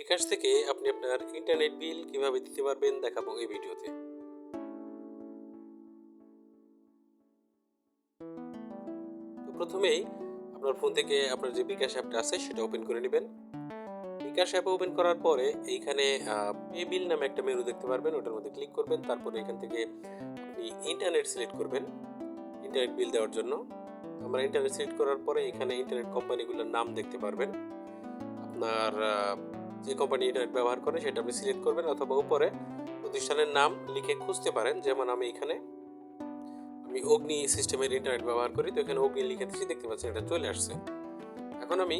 বিকাশ থেকে আপনি আপনার ইন্টারনেট বিল কীভাবে দিতে পারবেন দেখাবো এই ভিডিওতে। তো প্রথমেই আপনার ফোন থেকে আপনার যে বিকাশ অ্যাপটা আছে সেটা ওপেন করে নেবেন। বিকাশ অ্যাপ ওপেন করার পরে এইখানে পে বিল নামে একটা মেনু দেখতে পারবেন, ওটার মধ্যে ক্লিক করবেন, তারপরে এখান থেকে আপনি ইন্টারনেট সিলেক্ট করবেন ইন্টারনেট বিল দেওয়ার জন্য। আমরা ইন্টারনেট সিলেক্ট করার পরে এখানে ইন্টারনেট কোম্পানিগুলোর নাম দেখতে পারবেন। আপনার যে কোম্পানি ইন্টারনেট ব্যবহার করে সেটা আপনি সিলেক্ট করবেন অথবা উপরে প্রতিষ্ঠানের নাম লিখে খুঁজতে পারেন। যেমন আমি এখানে, আমি অগ্নি সিস্টেমের ইন্টারনেট ব্যবহার করি, তো এখানে অগ্নি লিখে দিচ্ছি দেখতে পাচ্ছেন এটা চলে আসছে। এখন আমি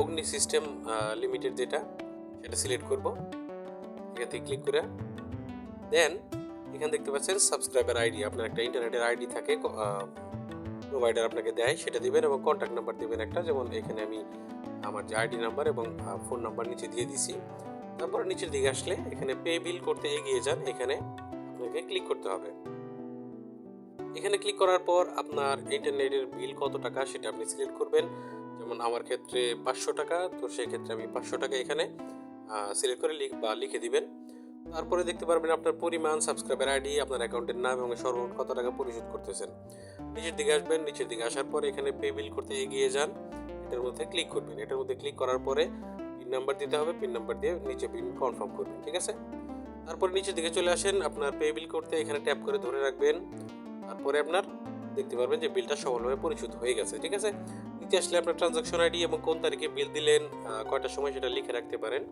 অগ্নি সিস্টেম লিমিটেড যেটা, সেটা সিলেক্ট করব। থেকে ক্লিক করে দেন এখানে দেখতে পাচ্ছেন সাবস্ক্রাইবার আইডি আপনার একটা ইন্টারনেটের আইডি থাকে প্রোভাইডার আপনাকে দেয়, সেটা দিবেন এবং কন্ট্যাক্ট নাম্বার দিবেন একটা। যেমন এখানে আমি আমার আইডি নাম্বার এবং ফোন নাম্বার নিচে দিয়ে দিছি। তারপরে নিচের দিকে আসলে এখানে পে বিল করতে এগিয়ে যান। এখানে আপনাকে ক্লিক করতে হবে। এখানে ক্লিক করার পর আপনার ইন্টারনেটের বিল কত টাকা সেটা আপনি সিলেক্ট করবেন। যেমন আমার ক্ষেত্রে পাঁচশো টাকা, তো সেই ক্ষেত্রে আমি পাঁচশো টাকা এখানে সিলেক্ট করে লিখ, বা লিখে দিবেন। তারপরে দেখতে পারবেন আপনার পরিমাণ, সাবস্ক্রাইবার আইডি, আপনার অ্যাকাউন্টের নাম এবং সর্বমোট কত টাকা পরিশোধ করতেছেন। নিচের দিকে আসবেন, নিচের দিকে আসার পর এখানে পে বিল করতে এগিয়ে যান। এটার মধ্যে ক্লিক করবেন। এটার মধ্যে ক্লিক করার পরে পিন নাম্বার দিতে হবে। পিন নাম্বার দিয়ে নিচে পিন কনফার্ম করবেন, ঠিক আছে? তারপরে নিচের দিকে চলে আসেন। আপনার পে বিল করতে এখানে ট্যাপ করে ধরে রাখবেন। তারপরে আপনার দেখতে পারবেন যে বিলটা সফলভাবে পরিশোধ হয়ে গেছে, ঠিক আছে? নিচে আসলে আপনার ট্রানজাকশন আইডি এবং কোন তারিখে বিল দিলেন কয়টার সময় সেটা লিখে রাখতে পারেন।